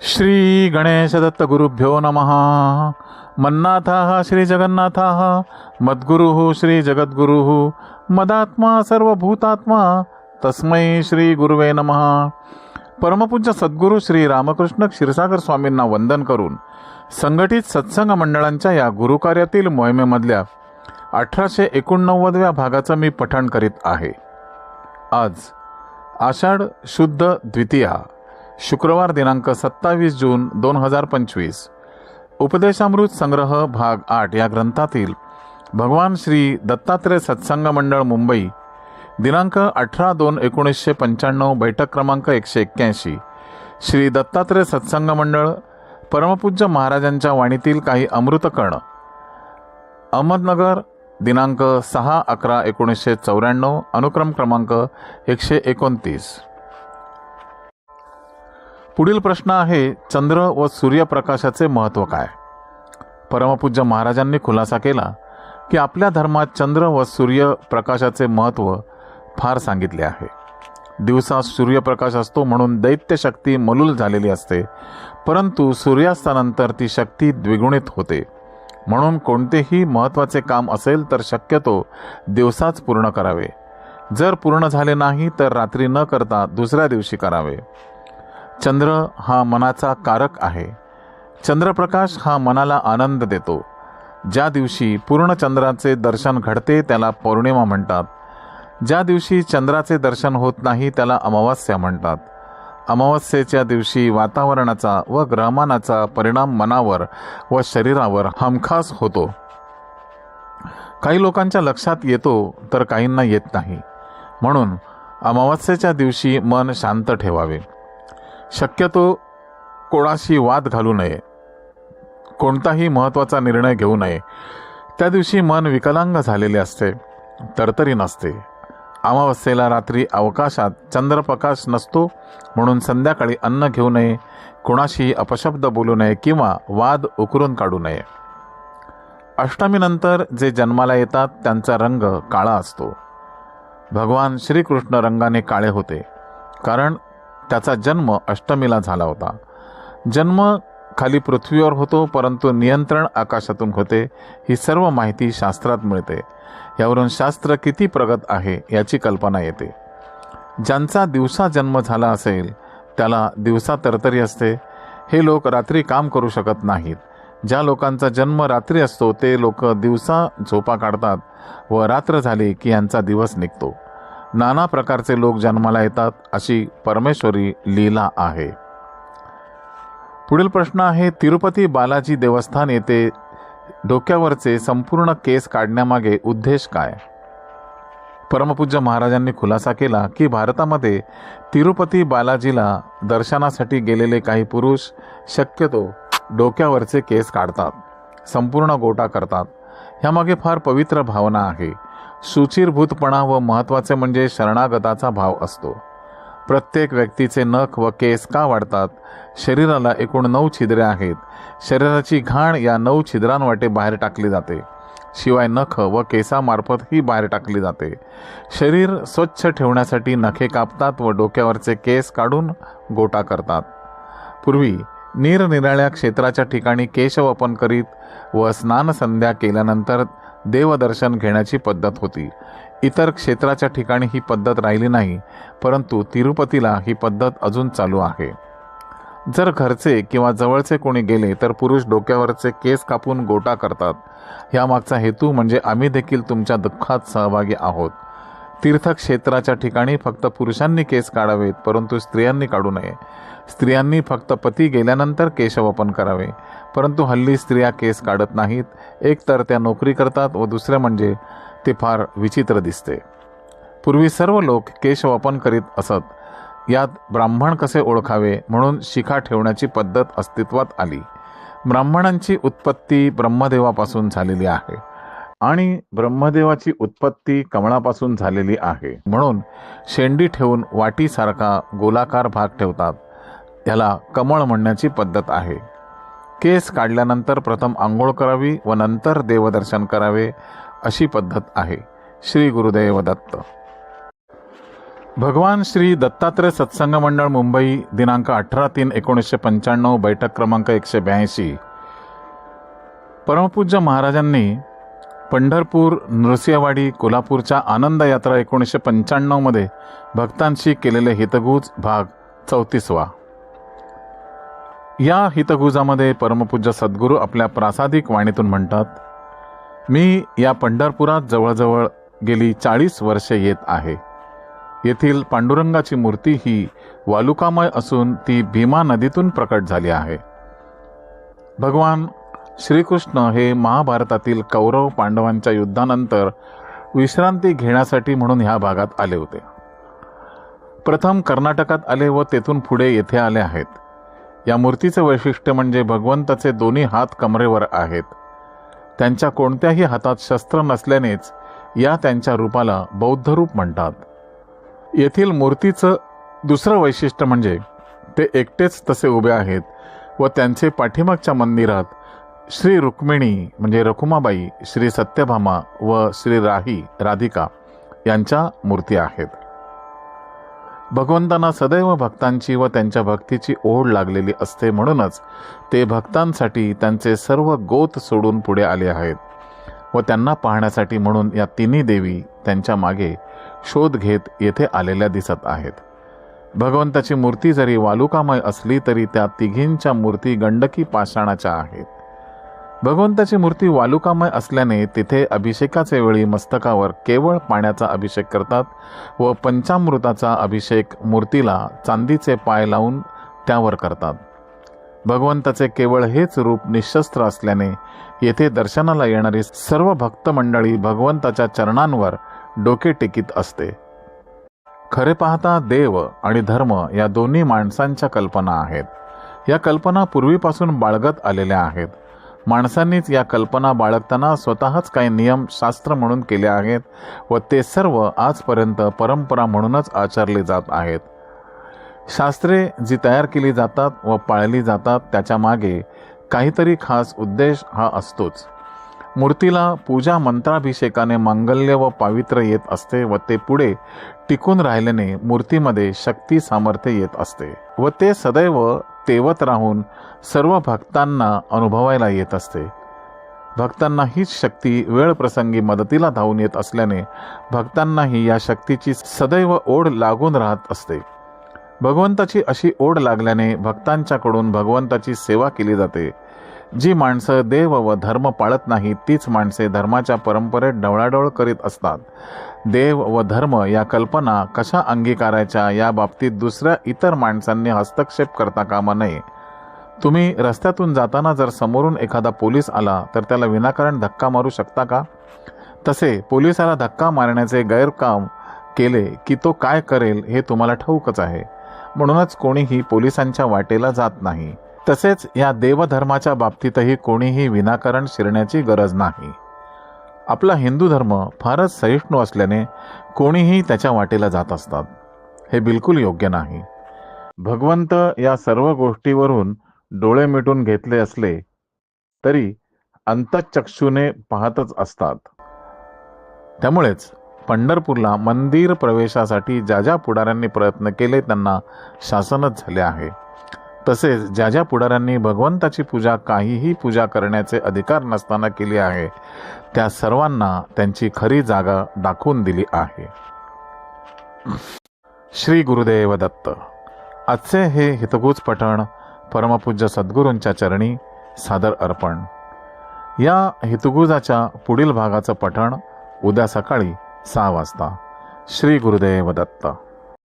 श्री गणेश दत्त गुरुभ्यो नमः। मन्नाथाः श्री जगन्नाथाः मद्गुरुः श्री जगद्गुरुः मदात्मा सर्वभूतात्मा तस्मै श्री गुरुवे नमः। परमपूज्य सद्गुरू श्री रामकृष्ण क्षीरसागर स्वामींना वंदन करून संघटित सत्संग मंडळांच्या या गुरुकार्यातील मोहिमेमधल्या अठराशे एकोणनव्वदव्या भागाचं मी पठण करीत आहे. आज आषाढ शुद्ध द्वितीया शुक्रवार दिनांक सत्तावीस जून दोन हजार पंचवीस. उपदेशामृत संग्रह भाग आठ या ग्रंथातील भगवान श्री दत्तात्रय सत्संग मंडळ मुंबई दिनांक अठरा दोन एकोणीसशे पंच्याण्णव बैठक क्रमांक एकशे एक्क्याऐंशी. श्री दत्तात्रय सत्संग मंडळ परमपूज्य महाराजांच्या वाणीतील काही अमृतकर्ण अहमदनगर दिनांक सहा अकरा एकोणीसशे चौऱ्याण्णव अनुक्रम क्रमांक एकशे एकोणतीस. पुढील प्रश्न आहे चंद्र व सूर्यप्रकाशाचे महत्त्व काय? परमपूज्य महाराजांनी खुलासा केला की आपल्या धर्मात चंद्र व सूर्यप्रकाशाचे महत्त्व फार सांगितले आहे. दिवसा सूर्यप्रकाश असतो म्हणून दैत्य शक्ती मलूल झालेली असते परंतु सूर्यास्तानंतर ती शक्ती द्विगुणित होते. म्हणून कोणतेही महत्त्वाचे काम असेल तर शक्यतो दिवसाच पूर्ण करावे. जर पूर्ण झाले नाही तर रात्री न करता दुसऱ्या दिवशी करावे. चंद्र हा मनाचा कारक आहे. चंद्रप्रकाश हा मनाला आनंद देतो. ज्या दिवशी पूर्ण चंद्राचे दर्शन घडते त्याला पौर्णिमा म्हणतात. ज्या दिवशी चंद्राचे दर्शन होत नाही त्याला अमावस्या म्हणतात. अमावस्येच्या दिवशी वातावरणाचा व ग्रहमानाचा परिणाम मनावर व शरीरावर हमखास होतो. काही लोकांच्या लक्षात येतो तर काहींना येत नाही. म्हणून अमावस्येच्या दिवशी मन शांत ठेवावे. शक्यतो कोणाशी वाद घालू नये. कोणताही महत्त्वाचा निर्णय घेऊ नये. त्या दिवशी मन विकलांग झालेले असते. तरतरी नसते. अमावस्येला रात्री अवकाशात चंद्रप्रकाश नसतो म्हणून संध्याकाळी अन्न घेऊ नये कोणाशीही अपशब्द बोलू नये किंवा वाद उकरून काढू नये. अष्टमीनंतर जे जन्माला येतात त्यांचा रंग काळा असतो. भगवान श्रीकृष्ण रंगाने काळे होते. कारण त्याचा जन्म अष्टमीला झाला होता. जन्म खाली पृथ्वीवर होतो परंतु नियंत्रण आकाशातून होते ही सर्व माहिती शास्त्रात मिळते. यावरून शास्त्र किती प्रगत आहे याची कल्पना येते. ज्यांचा दिवसा जन्म झाला असेल त्याला दिवसा तरतरी असते. हे लोक रात्री काम करू शकत नाहीत. ज्या लोकांचा जन्म रात्री असतो ते लोक दिवसा झोपा काढतात व रात्र झाली की यांचा दिवस निघतो. नाना प्रकारचे लोक जन्माला येतात अशी परमेश्वरी लीला आहे. पुढील प्रश्न आहे तिरुपती बालाजी देवस्थान येथे डोक्यावरचे संपूर्ण केस काढण्यामागे उद्देश काय? परमपूज्य महाराजांनी खुलासा केला की भारतामध्ये तिरुपती बालाजीला दर्शनासाठी गेलेले काही पुरुष शक्यतो डोक्यावरचे केस काढतात संपूर्ण गोटा करतात. ह्यामागे फार पवित्र भावना आहे. सुचिरभूतपणा व महत्त्वाचे म्हणजे शरणागताचा भाव असतो. प्रत्येक व्यक्तीचे नख व केस का वाढतात? शरीराला एकूण नऊ छिद्रे आहेत. शरीराची घाण या नऊ छिद्रांवाटे बाहेर टाकली जाते. शिवाय नख व केसामार्फत ही बाहेर टाकली जाते. शरीर स्वच्छ ठेवण्यासाठी नखे कापतात व डोक्यावरचे केस काढून गोटा करतात. पूर्वी निरनिराळ्या क्षेत्राच्या ठिकाणी केशवपन करीत व स्नानसंध्या केल्यानंतर देवदर्शन घेण्याची पद्धत होती. इतर क्षेत्राच्या ठिकाणी ही पद्धत राहिली नाही परंतु तिरुपतीला ही पद्धत अजून चालू आहे. जर घरचे किंवा जवळचे कोणी गेले तर पुरुष डोक्यावरचे केस कापून गोटा करतात. यामागचा हेतू म्हणजे आम्ही देखील तुमच्या दुःखात सहभागी आहोत. तीर्थक्षेत्राच्या ठिकाणी फक्त पुरुषांनी केस काढावेत परंतु स्त्रियांनी काढू नये. स्त्रियांनी फक्त पती गेल्यानंतर केशवपन करावे. परंतु हल्ली स्त्रिया केस काढत नाहीत. एक तर त्या नोकरी करतात व दुसरे म्हणजे ते फार विचित्र दिसते. पूर्वी सर्व लोक केशवपन करीत असत. यात ब्राह्मण कसे ओळखावे म्हणून शिखा ठेवण्याची पद्धत अस्तित्वात आली. ब्राह्मणांची उत्पत्ती ब्रह्मदेवापासून झालेली आहे आणि ब्रह्मदेवाची उत्पत्ती कमळापासून झालेली आहे. म्हणून शेंडी ठेवून वाटीसारखा गोलाकार भाग ठेवतात. ह्याला कमळ म्हणण्याची पद्धत आहे. केस काढल्यानंतर प्रथम आंघोळ करावी व नंतर देवदर्शन करावे अशी पद्धत आहे. श्री गुरुदेव दत्त. भगवान श्री दत्तात्रय सत्संग मंडळ मुंबई दिनांक अठरा तीन एकोणीसशे पंच्याण्णव बैठक क्रमांक एकशे ब्याऐंशी. परमपूज्य महाराजांनी पंढरपूर नृसिंहवाडी कोल्हापूरच्या आनंद यात्रा एकोणीसशे पंच्याण्णवमध्ये भक्तांशी केलेले हितगुज भाग चौतीसवा. या हितगुजामध्ये परमपूज्य सद्गुरू आपल्या प्रासादिक वाणीतून म्हणतात मी या पंढरपुरात जवळजवळ गेली चाळीस वर्षे येत आहे. येथील पांडुरंगाची मूर्ती ही वालुकामय असून ती भीमा नदीतून प्रकट झाली आहे. भगवान श्रीकृष्ण हे महाभारतातील कौरव पांडवांच्या युद्धानंतर विश्रांती घेण्यासाठी म्हणून ह्या भागात आले होते. प्रथम कर्नाटकात आले व तेथून पुढे येथे आले आहेत. या मूर्तीचे वैशिष्ट्य म्हणजे भगवंताचे दोन्ही हात कमरेवर आहेत. त्यांच्या कोणत्याही हातात शस्त्र नसल्यानेच या त्यांच्या रूपाला बौद्ध रूप म्हणतात. येथील मूर्तीचं दुसरं वैशिष्ट्य म्हणजे ते एकटेच तसे उभे आहेत व त्यांचे पाठीमागच्या मंदिरात श्री रुक्मिणी म्हणजे रखुमाबाई श्री सत्यभामा व श्री राही राधिका यांच्या मूर्ती आहेत. भगवंतांना सदैव भक्तांची व त्यांच्या भक्तीची ओढ लागलेली असते म्हणूनच ते भक्तांसाठी त्यांचे सर्व गोत सोडून पुढे आले आहेत व त्यांना पाहण्यासाठी म्हणून या तिन्ही देवी त्यांच्या मागे शोध घेत येथे आलेल्या दिसत आहेत. भगवंताची मूर्ती जरी वालुकामय असली तरी त्या तिघींच्या मूर्ती गंडकी पाषाणाच्या आहेत. भगवंताची मूर्ती वालुकामय असल्याने तिथे अभिषेकाचे वेळी मस्तकावर केवळ पाण्याचा अभिषेक करतात व पंचामृताचा अभिषेक मूर्तीला चांदीचे पाय लावून त्यावर करतात. भगवंताचे केवळ हेच रूप निशस्त्र असल्याने येथे दर्शनाला येणारी सर्व भक्त मंडळी भगवंताच्या चरणांवर डोके टेकीत असते. खरे पाहता देव आणि धर्म या दोन्ही माणसांच्या कल्पना आहेत. या कल्पना पूर्वीपासून बाळगत आलेल्या आहेत. माणसांनीच या कल्पना बाळगताना स्वतःच काही नियम शास्त्र म्हणून केले आहेत व ते सर्व आजपर्यंत परंपरा म्हणूनच आचरले जात आहेत. शास्त्रे जी तयार केली जातात व पाळली जातात त्याच्यामागे काहीतरी खास उद्देश हा असतोच. मूर्तीला पूजा मंत्राभिषेकाने मांगल्य व पावित्र्य येत असते व ते पुढे टिकून राहिल्याने मूर्तीमध्ये शक्ती सामर्थ्य येत असते. व ते सदैव तेवत राहून सर्व भक्तांना अनुभवायला येत असते. भक्तांना हीच शक्ती वेळ प्रसंगी मदतीला धावून येत असल्याने भक्तांनाही या शक्तीची सदैव ओढ लागून राहत असते. भगवंताची अशी ओढ लागल्याने भक्तांच्याकडून भगवंताची सेवा केली जाते. जी माणसं देव व धर्म पाळत नाही तीच माणसे धर्माच्या परंपरेत ढवळाढवळ करीत असतात. देव व धर्म या कल्पना कशा अंगीकारायच्या या बाबतीत दुसऱ्या इतर माणसांनी हस्तक्षेप करता कामा नये. तुम्ही रस्त्यातून जाताना जर समोरून एखादा पोलीस आला तर त्याला विनाकारण धक्का मारू शकता का? तसे पोलिसाला धक्का मारण्याचे गैरकाम केले की तो काय करेल हे तुम्हाला ठाऊकच आहे. म्हणूनच कोणीही पोलिसांच्या वाटेला जात नाही. तसेच या देवधर्माच्या बाबतीतही कोणीही विनाकारण शिरण्याची गरज नाही. आपला हिंदू धर्म फारच सहिष्णू असल्याने कोणीही त्याच्या वाटेला जात असतात. हे बिलकुल योग्य नाही. भगवंत या सर्व गोष्टीवरून डोळे मिटून घेतले असले तरी अंतचक्षुने पाहतच असतात. त्यामुळेच पंढरपूरला मंदिर प्रवेशासाठी ज्या ज्या पुढाऱ्यांनी प्रयत्न केले त्यांना शासनच झाले आहे. तसेच ज्या ज्या पुढाऱ्यांनी भगवंताची पूजा काहीही पूजा करण्याचे अधिकार नसताना केली आहे त्या सर्वांना त्यांची खरी जागा दाखवून दिली आहे. श्री गुरुदेव दत्त. आजचे हे हितगुज पठण परमपूज्य सद्गुरूंच्या चरणी सादर अर्पण. या हितगुजाच्या पुढील भागाचं पठण उद्या सकाळी सहा वाजता. श्री गुरुदेव दत्त.